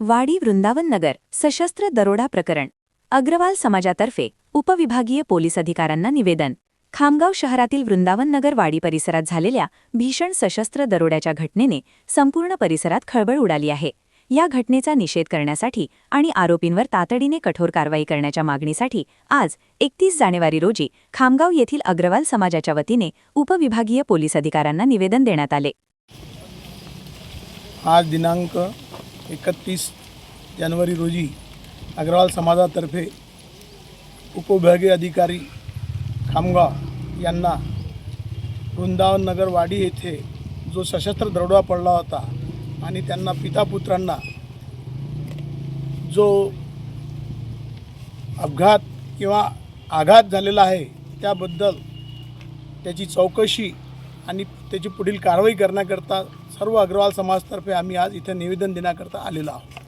वाडी वृंदावन नगर सशस्त्र दरोडा प्रकरण. अग्रवाल समाजातर्फे उपविभागीय पोलीस अधिकाऱ्यांना निवेदन. खामगाव शहरातील वृंदावन नगर वाडी परिसरात झालेल्या भीषण सशस्त्र दरोड्याच्या घटनेने संपूर्ण परिसरात खळबळ उडाली आहे. या घटनेचा निषेध करण्यासाठी आणि आरोपींवर तातडीने कठोर कारवाई करण्याच्या मागणीसाठी आज एकतीस जानेवारी रोजी खामगाव येथील अग्रवाल समाजाच्या वतीने उपविभागीय पोलीस अधिकाऱ्यांना निवेदन देण्यात आले. आज दिनांक एकतीस जानेवारी रोजी अग्रवाल समाजातर्फे उपविभागीय अधिकारी खामगाव यांना वृंदावन नगरवाडी येथे जो सशस्त्र दरोडा पडला होता आणि त्यांना पिता पुत्रांना जो अपघात किंवा आघात झालेला आहे त्याबद्दल त्याची चौकशी आणि त्याची पुढील कारवाई करण्याकरता सर्व अग्रवाल समाजतर्फे आम्ही आज इथे निवेदन देण्याकरता आलेलो आहोत.